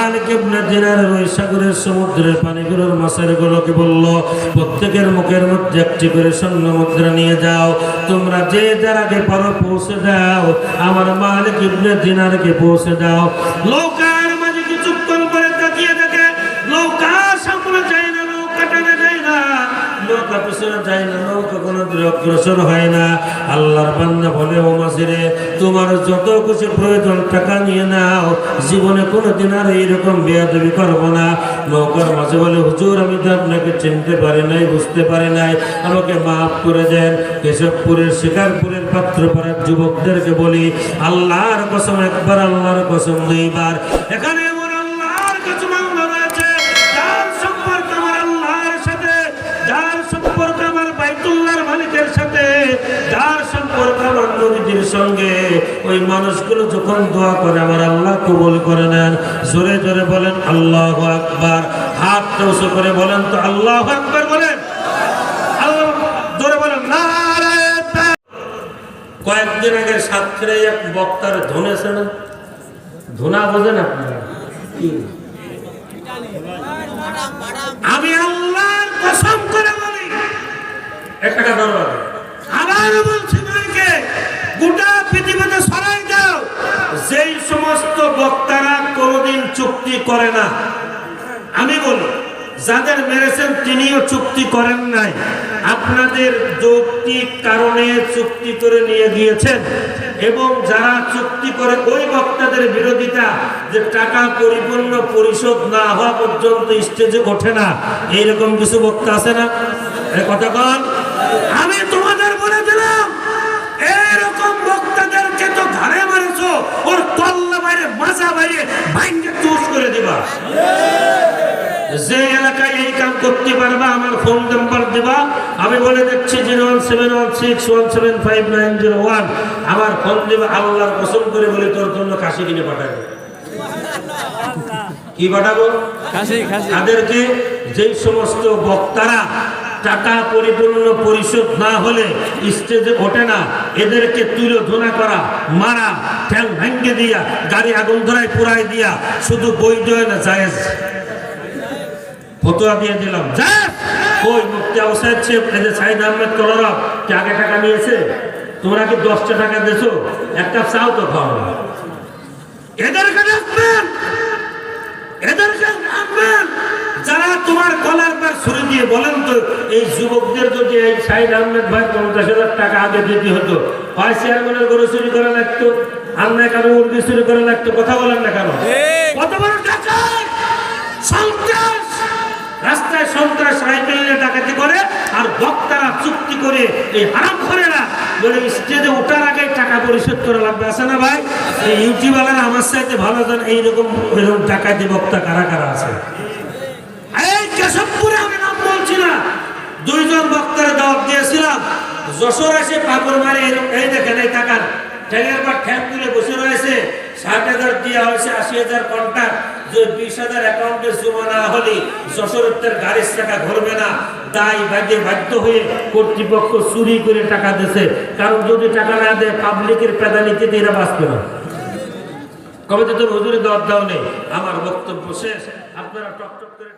মালিক পানিগুলোর গুলোকে বলল, প্রত্যেকের মুখের মধ্যে একটি করে স্বর্ণ মুদ্রা নিয়ে যাও। তোমরা যে যার আগে পারো পৌঁছে দাও। আমার মালিক ইবনে দিনারকে পৌঁছে দাও। লোকার নৌকা পিছনে যায় না কোনো অগ্রসর হয় না। আল্লাহর বলে, ও মাসিরে, তোমার যত কিছু প্রয়োজন, টাকা নিয়ে নাও। জীবনে কোনোদিন আর এইরকম করব না। নৌকার মাঝে বলে, হুজুর, আমি তো আপনাকে চিনতে পারি নাই, বুঝতে পারি নাই। আমাকে মাফ করে দেন। কেশবপুরের শিকারপুরের পাত্রপাড়ার যুবকদেরকে বলি, আল্লাহর কসম, একবার আল্লাহর কসম দুইবার। এখানে সঙ্গে ওই মানুষগুলো যখন দোয়া করে, আমার আল্লাহ কবুল করে নেন। জোরে জোরে বলেন, আল্লাহ আকবার। হাত উঁচু করে বলেন তো, আল্লাহ আকবার বলেন। কয়েকদিন আগে সাতক্ষীরে এক বক্তার ধনেছে না? ধোনা বোঝেন আপনারা? আমি আল্লাহর করে বলি। এক টাকা দরবার আবার বলছি ভাইকে গোটা পৃথিবীতে সরাই দাও। যেই সমস্ত বক্তারা কোনোদিন চুক্তি করে না, আমি বলি, যাদের মেরেছেন তিনিও চুক্তি করেন নাই। আপনাদের যৌক্তিক কারণে চুক্তি করে নিয়ে গিয়েছেন এবং যারা চুক্তি করে ওই বক্তাদের বিরোধিতা যে টাকা পরিপূর্ণ পরিশোধ না হওয়া পর্যন্ত স্টেজে ওঠে না, এইরকম কিছু বক্তা আছে না? কথা কন আমি তোমাদের বলে দিলাম এরকম বক্তাদেরকে তো ঘরে মারেছো ওর তল্লা বাইরে মাজা বাইরে ভাঙ্গে চুষ করে দিবা যে এলাকায় এই কাম করতে পারবা আমার ফোন নাম্বার দেবা। আমি বলে দিচ্ছি zero one seven one six one seven five nine zero one. আমার ফোন দেবে আল্লাহর কসম করে বলে তোর জন্য কাশি কিনে পাঠাবে। কি পাঠাবো? তাদেরকে যেই সমস্ত বক্তারা টাকা পরিপূর্ণ পরিশোধ না হলে স্টেজে ওঠে না। এদেরকে তুলে ধোনা করা, মারা ঠ্যাং ভাঙ্গে দিয়া, গাড়ি আগুন ধরায় পুরাই দিয়া, শুধু বৈধ না জায়েজ। ফতোয়া দিয়ে দিলাম। ওই মুক্তি অবস্থায় সাইদ আহমেদ কলরব কি আগে টাকা নিয়েছে? তোমরা কি দশটা টাকা দিয়েছ এক কাপ চাও তো খাও না। এদেরকে দেখবেন! এদেরকে রাখবেন যারা তোমার গলার পর ছুরি দিয়ে বলেন তো এই যুবকদের যদি এই সাইদ আহমেদ ভাই পঞ্চাশ হাজার টাকা আগে দিতে হতো হয় চেয়ারম্যানের গরু চুরি করা লাগতো আর না কারও মুরগি চুরি করা লাগতো কথা বলেন না ঠিক। কত বড় সন্ত্রাস! রাস্তায় সন্ত্রাস নিয়ে ডাকাতি করে আর বক্তারা চুক্তি করে এই হারাম করে না বলে স্টেজে ওঠার আগে টাকা পরিশোধ করা লাগবে আছে না ভাই? এই ইউটিউবাররা আমার সাথে ভালো জান এইরকম এরকম ডাকাতি বক্তা কারা কারা আছে এই কেশবপুরে আমি নাম বলছি না দুইজন বক্তার দাওয়াত দিয়েছিলাম যশোর এসে পাপড় মারে, এই দেখেন, এই টাকার ঠ্যাঙের পর ঠ্যাং তুলে বসে রয়েছে। ষাট হাজার দেওয়া হয়েছে, আশি হাজার কন্ট্যাক্ট যে বিশ হাজার অ্যাকাউন্টে জমা না হলে যশোরের তার গাড়ির টাকা ঘুরবে না। দায় বাদে বাধ্য হয়ে কর্তৃপক্ষ চুরি করে টাকা দিয়েছে। কারণ যদি টাকা না দেয়, পাবলিকের পেদানিতে এরা বাঁচবে না। কবে তো তোর হুজুরে দেওয়ার দাও নেই আমার বক্তব্য শেষ। আপনারা টক টক করে